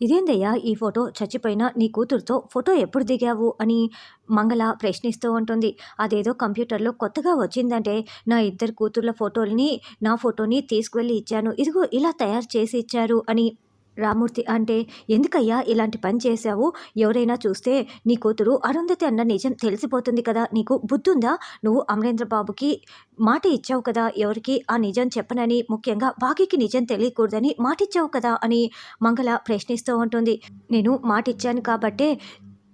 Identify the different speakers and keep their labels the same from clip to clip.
Speaker 1: ఇదేందయ్యా ఈ ఫోటో? చచ్చిపోయిన నీ కూతురుతో ఫోటో ఎప్పుడు దిగావు? అని మంగళ ప్రశ్నిస్తూ ఉంటుంది. అదేదో కంప్యూటర్లో కొత్తగా వచ్చిందంటే నా ఇద్దరు కూతుర్ల ఫోటోల్ని నా ఫోటోని తీసుకువెళ్ళి ఇచ్చాను. ఇదిగో ఇలా తయారు చేసి ఇచ్చారు అని రామూర్తి అంటే ఎందుకయ్యా ఇలాంటి పని చేశావు? ఎవరైనా చూస్తే నీ కూతురు అరుంధతి అన్న నిజం తెలిసిపోతుంది కదా నీకు బుద్ధుందా? నువ్వు అమరేంద్ర బాబుకి మాట ఇచ్చావు కదా ఎవరికి ఆ నిజం చెప్పనని ముఖ్యంగా బాకీకి నిజం తెలియకూడదని మాట ఇచ్చావు కదా అని మంగళ ప్రశ్నిస్తూ ఉంటుంది. నేను మాట ఇచ్చాను కాబట్టే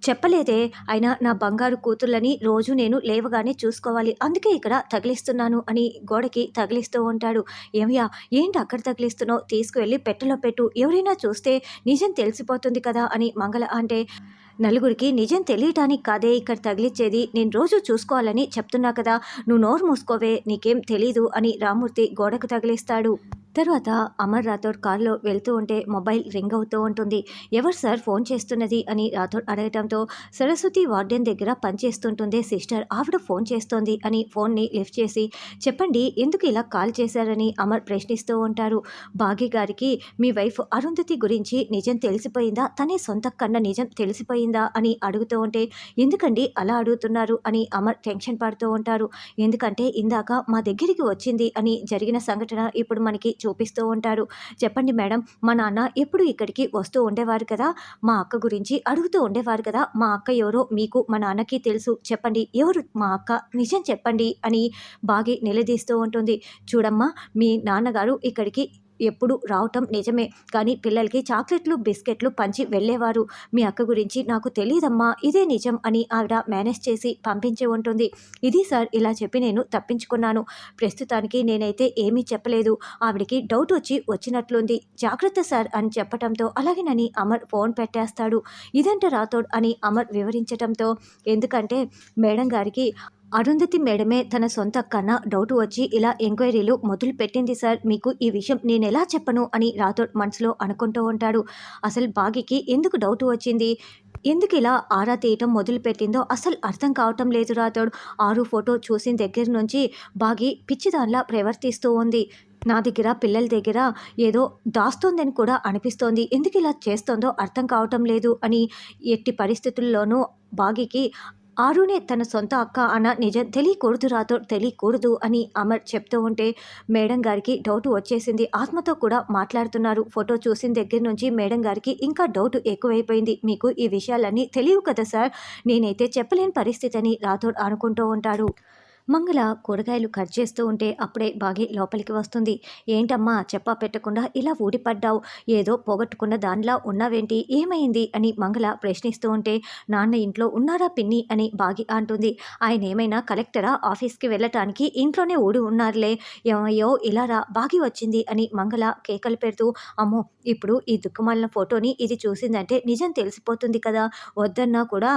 Speaker 1: చెప్పలేదే. అయినా నా బంగారు కూతుర్లని రోజు నేను లేవగానే చూసుకోవాలి. అందుకే ఇక్కడ తగిలిస్తున్నాను అని గోడకి తగిలిస్తూ ఉంటాడు. ఏమయ్యా ఏంటి అక్కడ తగిలిస్తున్నావు? తీసుకువెళ్ళి పెట్టెలో పెట్టు. ఎవరైనా చూస్తే నిజం తెలిసిపోతుంది కదా అని మంగళ అంటే నలుగురికి నిజం తెలియటానికి కాదే ఇక్కడ తగిలిచ్చేది. నేను రోజు చూసుకోవాలని చెప్తున్నా కదా. నువ్వు నోరు మూసుకోవే నీకేం తెలీదు అని రామూర్తి గోడకు తగిలిస్తాడు. తర్వాత అమర్ రాథోడ్ కారులో వెళ్తూ ఉంటే మొబైల్ రింగ్ అవుతూ ఉంటుంది. ఎవరు సార్ ఫోన్ చేస్తున్నది అని రాథోడ్ అడగటంతో సరస్వతి వార్డెన్ దగ్గర పనిచేస్తుంటుంది సిస్టర్ ఆవిడ ఫోన్ చేస్తోంది అని ఫోన్ని లిఫ్ట్ చేసి చెప్పండి ఎందుకు ఇలా కాల్ చేశారని అమర్ ప్రశ్నిస్తూ ఉంటారు. భాగ్య గారికి మీ వైఫ్ అరుంధతి గురించి నిజం తెలిసిపోయిందా? తనే సొంత కన్న నిజం తెలిసిపోయిందా? అని అడుగుతూ ఉంటే ఎందుకండి అలా అడుగుతున్నారు అని అమర్ టెన్షన్ పడుతూ ఉంటారు. ఎందుకంటే ఇందాక మా దగ్గరికి వచ్చింది అని జరిగిన సంఘటన ఇప్పుడు మనకి చూపిస్తూ ఉంటారు చెప్పండి మేడం మా నాన్న ఎప్పుడు ఇక్కడికి వస్తూ ఉండేవారు కదా? మా అక్క గురించి అడుగుతూ ఉండేవారు కదా? మా అక్క ఎవరో మీకు మా నాన్నకి తెలుసు. చెప్పండి ఎవరు మా అక్క? నిజం చెప్పండి అని బాగి నిలదీస్తూ ఉంటుంది. చూడమ్మా మీ నాన్నగారు ఇక్కడికి ఎప్పుడు రావటం నిజమే. కానీ పిల్లలకి చాక్లెట్లు బిస్కెట్లు పంచి వెళ్ళేవారు. మీ అక్క గురించి నాకు తెలియదమ్మా ఇదే నిజం అని ఆవిడ మేనేజ్ చేసి పంపించి ఉంటుంది. ఇది సార్ ఇలా చెప్పి నేను తప్పించుకున్నాను. ప్రస్తుతానికి నేనైతే ఏమీ చెప్పలేదు. ఆవిడకి డౌట్ వచ్చి వచ్చినట్లుంది. జాగ్రత్త సార్ అని చెప్పటంతో అలాగేనని అమర్ ఫోన్ పెట్టేస్తాడు. ఇదంట రాథోడ్ అని అమర్ వివరించటంతో ఎందుకంటే మేడం గారికి అరుంధతి మేడమే తన సొంత కన్నా డౌట్ వచ్చి ఇలా ఎంక్వైరీలు మొదలు పెట్టింది సార్ మీకు ఈ విషయం నేను ఎలా చెప్పను అని రాథోడ్ మనసులో అనుకుంటూ ఉంటాడు. అసలు బాగికి ఎందుకు డౌట్ వచ్చింది? ఎందుకు ఇలా ఆరా తీయటం మొదలుపెట్టిందో అసలు అర్థం కావటం లేదు రాథోడ్. ఆరు ఫోటో చూసిన దగ్గర నుంచి బాగి పిచ్చిదానిలా ప్రవర్తిస్తూ ఉంది. నా దగ్గర పిల్లల దగ్గర ఏదో దాస్తోందని కూడా అనిపిస్తోంది. ఎందుకు ఇలా చేస్తోందో అర్థం కావటం లేదు అని ఎట్టి పరిస్థితుల్లోనూ బాగికి ఆరునే తన సొంత అక్క అన్న నిజం తెలియకూడదు రాతో తెలియకూడదు అని అమర్ చెప్తూ ఉంటే మేడం గారికి డౌట్ వచ్చేసింది. ఆత్మతో కూడా మాట్లాడుతున్నారు. ఫోటో చూసిన దగ్గర నుంచి మేడం గారికి ఇంకా డౌట్ ఎక్కువైపోయింది. మీకు ఈ విషయాలన్నీ తెలియవు కదా సార్? నేనైతే చెప్పలేని పరిస్థితి అని రాథోడ్ అనుకుంటూ ఉంటాడు. మంగళ కూరగాయలు కట్ చేస్తూ ఉంటే అప్పుడే బాగి లోపలికి వస్తుంది. ఏంటమ్మా చెప్పా పెట్టకుండా ఇలా ఊడిపడ్డావు? ఏదో పోగొట్టుకున్న దానిలా ఉన్నావేంటి? ఏమైంది? అని మంగళ ప్రశ్నిస్తూ ఉంటే నాన్న ఇంట్లో ఉన్నారా పిన్ని? అని బాగి అంటుంది. ఆయన ఏమైనా కలెక్టరా ఆఫీస్కి వెళ్ళటానికి? ఇంట్లోనే ఊడి ఉన్నారులే. ఏమయ్యో ఇలా రా బాగి వచ్చింది అని మంగళ కేకలు పెడుతూ అమ్మో ఇప్పుడు ఈ దుఃఖమాలిన ఫోటోని ఇది చూసిందంటే నిజం తెలిసిపోతుంది కదా. వద్దన్నా కూడా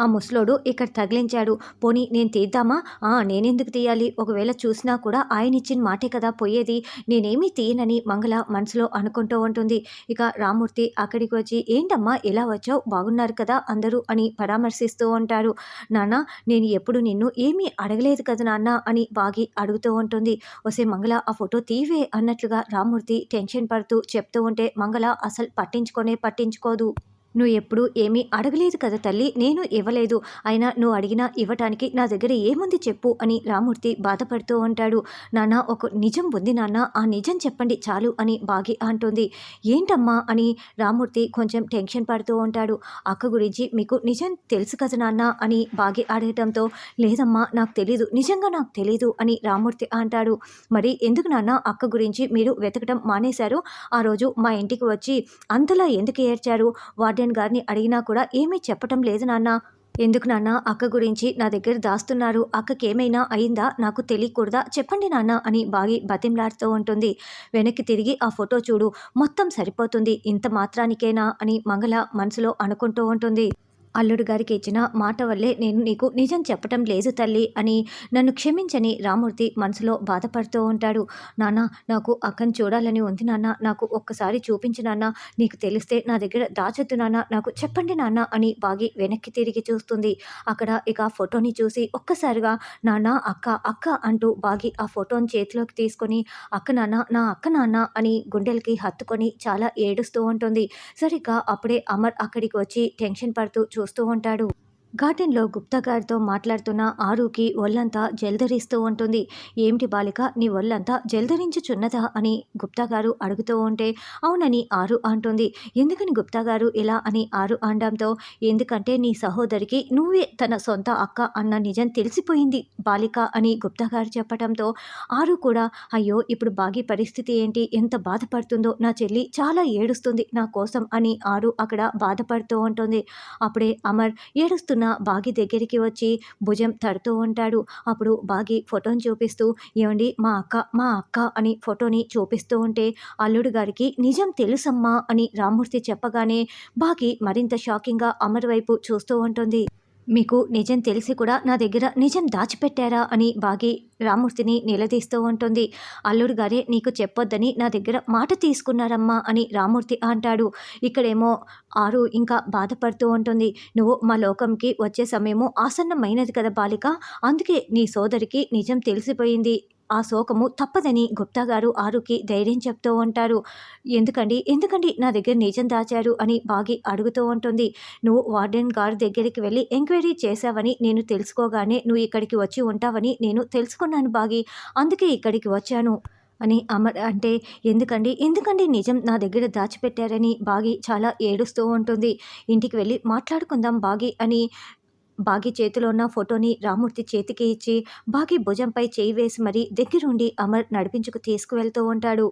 Speaker 1: ఆ ముసలోడు ఇక్కడ తగిలించాడు. పోనీ నేను తీద్దామా? ఆ నేనెందుకు తీయాలి? ఒకవేళ చూసినా కూడా ఆయన ఇచ్చిన మాటే కదా పోయేది. నేనేమీ తీయనని మంగళ మనసులో అనుకుంటూ ఉంటుంది. ఇక రామూర్తి అక్కడికి వచ్చి ఏంటమ్మా ఎలా వచ్చావు? బాగున్నారు కదా అందరూ అని పరామర్శిస్తూ ఉంటారు నాన్న నేను ఎప్పుడు నిన్ను ఏమీ అడగలేదు కదా నాన్న అని బాగి అడుగుతూ ఉంటుంది. వసే మంగళ ఆ ఫోటో తీవే అన్నట్లుగా రామూర్తి టెన్షన్ పడుతూ చెప్తూ ఉంటే మంగళ అసలు పట్టించుకొనే పట్టించుకోదు. నువ్వు ఎప్పుడు ఏమీ అడగలేదు కదా తల్లి? నేను ఇవ్వలేదు. అయినా నువ్వు అడిగినా ఇవ్వటానికి నా దగ్గర ఏముంది చెప్పు అని రామూర్తి బాధపడుతూ ఉంటాడు. నాన్న ఒక నిజం ఉంది నాన్న. ఆ నిజం చెప్పండి చాలు అని బాగి అంటుంది. ఏంటమ్మా అని రామూర్తి కొంచెం టెన్షన్ పడుతూ ఉంటాడు. అక్క గురించి మీకు నిజం తెలుసు కదా నాన్న అని బాగి అడగటంతో లేదమ్మా నాకు తెలీదు. నిజంగా నాకు తెలీదు అని రామూర్తి అంటాడు. మరి ఎందుకు నాన్న అక్క గురించి మీరు వెతకడం మానేశారు? ఆ రోజు మా ఇంటికి వచ్చి అంతలా ఎందుకు ఏడ్చారు? వార్డెన్ గారిని అడిగినా కూడా ఏమీ చెప్పటం లేదు నాన్న. ఎందుకు నాన్న? అక్క గురించి నా దగ్గర దాస్తున్నారు. అక్కకి ఏమైనా అయిందా? నాకు తెలియకూడదా? చెప్పండి నాన్న అని బాగి బతింలాడుతూ ఉంటుంది. వెనక్కి తిరిగి ఆ ఫోటో చూడు. మొత్తం సరిపోతుంది. ఇంత మాత్రానికేనా? అని మంగళ మనసులో అనుకుంటూ ఉంటుంది. అల్లుడు గారికి ఇచ్చిన మాట వల్లే నేను నీకు నిజం చెప్పటం లేదు తల్లి అని నన్ను క్షమించని రామూర్తి మనసులో బాధపడుతూ ఉంటాడు. నాన్న నాకు అక్కని చూడాలని ఉంది నాన్న నాకు ఒక్కసారి చూపించు నాన్న నీకు తెలిస్తే నా దగ్గర దాచొద్దు నాన్న నాకు చెప్పండి నాన్న అని బాగి వెనక్కి తిరిగి చూస్తుంది. అక్కడ ఇక ఫోటోని చూసి ఒక్కసారిగా నాన్న అక్క అక్క అంటూ బాగి ఆ ఫోటోని చేతిలోకి తీసుకొని అక్క నాన్న నా అక్క నాన్న అని గుండెలకి హత్తుకొని చాలా ఏడుస్తూ ఉంటుంది. సరిగ్గా అప్పుడే అమర్ అక్కడికి వచ్చి టెన్షన్ పడుతూ చూస్తూ ఉంటాడు. గార్డెన్లో గుప్తా గారితో మాట్లాడుతున్న ఆరుకి ఒళ్ళంతా జల్దరిస్తూ ఉంటుంది. ఏమిటి బాలిక నీ ఒళ్ళంతా జల్దరించుచున్నదా అని గుప్తా గారు అడుగుతూ ఉంటే అవునని ఆరు అంటుంది. ఎందుకని గుప్తా గారు ఇలా అని ఆరు అనడంతో ఎందుకంటే నీ సహోదరికి నువ్వే తన సొంత అక్క అన్న నిజం తెలిసిపోయింది బాలిక అని గుప్తా గారు చెప్పడంతో ఆరు కూడా అయ్యో ఇప్పుడు బాగి పరిస్థితి ఏంటి? ఎంత బాధపడుతుందో నా చెల్లి చాలా ఏడుస్తుంది నా కోసం అని ఆరు అక్కడ బాధపడుతూ ఉంటుంది. అప్పుడే అమర్ ఏడుస్తున్న బాగి దగ్గరికి వచ్చి భుజం తడుతూ ఉంటాడు. అప్పుడు బాగి ఫోటోని చూపిస్తూ ఏమండి మా అక్క మా అక్క అని ఫోటోని చూపిస్తూ ఉంటే అల్లుడు గారికి నిజం తెలుసమ్మా అని రామూర్తి చెప్పగానే బాగి మరింత షాకింగ్గా అమర్ వైపు చూస్తూ ఉంటుంది. మీకు నిజం తెలిసి కూడా నా దగ్గర నిజం దాచిపెట్టారా అని బాగి రామూర్తిని నిలదీస్తూ ఉంటుంది. అల్లుడు గారే నీకు చెప్పొద్దని నా దగ్గర మాట తీసుకున్నారమ్మా అని రామూర్తి అంటాడు. ఇక్కడేమో ఆరు ఇంకా బాధపడుతూ ఉంటుంది. నువ్వు మా లోకంకి వచ్చే సమయము ఆసన్నమైనది కదా బాలిక. అందుకే నీ సోదరికి నిజం తెలిసిపోయింది. ఆ శోకము తప్పదని గుప్తా గారు ఆరుకి ధైర్యం చెప్తూ ఉంటారు. ఎందుకండి? ఎందుకండి నా దగ్గర నిజం దాచారు? అని బాగి అడుగుతూ ఉంటుంది. నువ్వు వార్డెన్ గారి దగ్గరికి వెళ్ళి ఎంక్వైరీ చేశావని నేను తెలుసుకోగానే నువ్వు ఇక్కడికి వచ్చి ఉంటావని నేను తెలుసుకున్నాను బాగి. అందుకే ఇక్కడికి వచ్చాను. అని అమర్ అంటే ఎందుకండి? ఎందుకండి నిజం నా దగ్గర దాచిపెట్టారని బాగి చాలా ఏడుస్తూ ఉంటుంది. ఇంటికి వెళ్ళి మాట్లాడుకుందాం బాగి అని బాగి చేతిలో ఉన్న ఫోటోని రామూర్తి చేతికి ఇచ్చి బాగి భుజంపై చేయి వేసి మరీ దగ్గరుండి అమర్ నడిపించుకు తీసుకువెళ్తూ ఉంటాడు.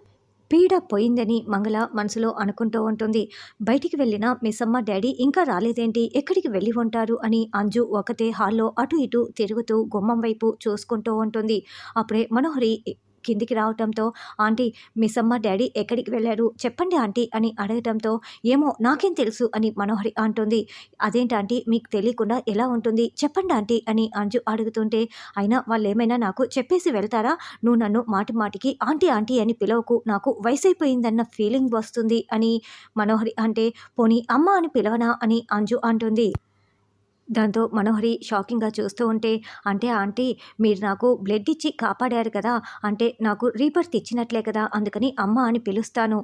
Speaker 1: పీడ పోయిందని మంగళ మనసులో అనుకుంటూ ఉంటుంది. బయటికి వెళ్ళిన మిస్సమ్మ డాడీ ఇంకా రాలేదేంటి? ఎక్కడికి వెళ్ళి ఉంటారు? అని అంజు ఒకటే హాల్లో అటు ఇటు తిరుగుతూ గుమ్మం వైపు చూసుకుంటూ ఉంటుంది. అప్పుడే మనోహరి కిందికి రావటంతో ఆంటీ మిస్ అమ్మ డాడీ ఎక్కడికి వెళ్ళారు? చెప్పండి ఆంటీ అని అడగటంతో ఏమో నాకేం తెలుసు అని మనోహరి అంటుంది. అదేంటి ఆంటీ? మీకు తెలియకుండా ఎలా ఉంటుంది? చెప్పండి ఆంటీ అని అంజు అడుగుతుంటే అయినా వాళ్ళు ఏమైనా నాకు చెప్పేసి వెళ్తారా? నువ్వు నన్ను మాటి మాటికి ఆంటీ ఆంటీ అని పిలవకు నాకు వయసు అయిపోయిందన్న ఫీలింగ్ వస్తుంది అని మనోహరి అంటే పోనీ అమ్మ అని పిలవనా? అని అంజు అంటుంది. దాంతో మనోహరి షాకింగ్గా చూస్తూ ఉంటే అంటే ఆంటీ మీరు నాకు బ్లడ్ ఇచ్చి కాపాడారు కదా అంటే నాకు రీబర్త్ ఇచ్చినట్లే కదా అందుకని అమ్మ అని పిలుస్తాను.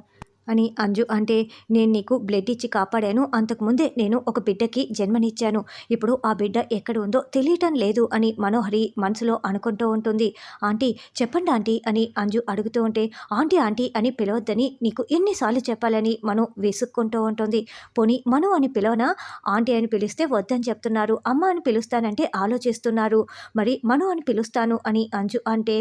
Speaker 1: అని అంజు అంటే నేను నీకు బ్లడ్ ఇచ్చి కాపాడాను. అంతకుముందే నేను ఒక బిడ్డకి జన్మనిచ్చాను. ఇప్పుడు ఆ బిడ్డ ఎక్కడ ఉందో తెలియటం లేదు అని మనోహరి మనసులో అనుకుంటూ ఉంటుంది. ఆంటీ చెప్పండి ఆంటీ అని అంజు అడుగుతూ ఉంటే ఆంటీ ఆంటీ అని పిలవద్దని నీకు ఎన్నిసార్లు చెప్పాలని మను వేసుక్కుంటూ ఉంటుంది. పోనీ మను అని పిలవనా? ఆంటీ అని పిలిస్తే వద్దని చెప్తున్నారు. అమ్మ అని పిలుస్తానంటే ఆలోచిస్తున్నారు. మరి మను అని పిలుస్తాను అని అంజు అంటే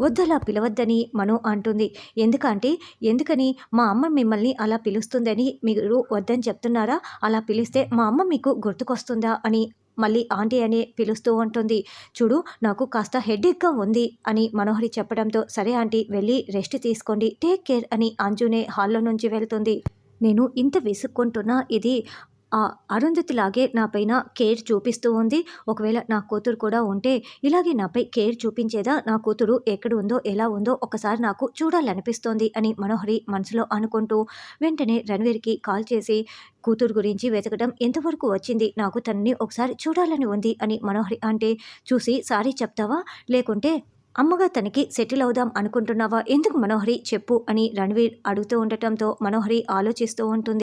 Speaker 1: వద్దలా పిలవద్దని మను అంటుంది. ఎందుకంటే ఎందుకని మా అమ్మ మిమ్మల్ని అలా పిలుస్తుందని మీరు వద్దని చెప్తున్నారా? అలా పిలిస్తే మా అమ్మ మీకు గుర్తుకొస్తుందా? అని మళ్ళీ ఆంటీ అని పిలుస్తూ ఉంటుంది. చూడు నాకు కాస్త హెడేక్గా ఉంది అని మనోహరి చెప్పడంతో సరే ఆంటీ వెళ్ళి రెస్ట్ తీసుకోండి. టేక్ కేర్ అని అంజునే హాల్లో నుంచి వెళ్తుంది. నేను ఇంత విసుక్కుంటున్నా ఇది అరుంధతిలాగే నా పైన కేర్ చూపిస్తూ ఉంది. ఒకవేళ నా కూతురు కూడా ఉంటే ఇలాగే నాపై కేర్ చూపించేదా? నా కూతురు ఎక్కడ ఉందో ఎలా ఉందో ఒకసారి నాకు చూడాలనిపిస్తోంది అని మనోహరి మనసులో అనుకుంటూ వెంటనే రణవీర్కి కాల్ చేసి కూతురు గురించి వెతకడం ఎంతవరకు వచ్చింది? నాకు తనని ఒకసారి చూడాలని ఉంది అని మనోహరి అంటే చూసి సారీ చెప్తావా? లేకుంటే అమ్మగా తనకి సెటిల్ అవుదాం అనుకుంటున్నావా? ఎందుకు మనోహరి చెప్పు అని రణవీర్ అడుగుతూ ఉండటంతో మనోహరి ఆలోచిస్తూ ఉంటుంది.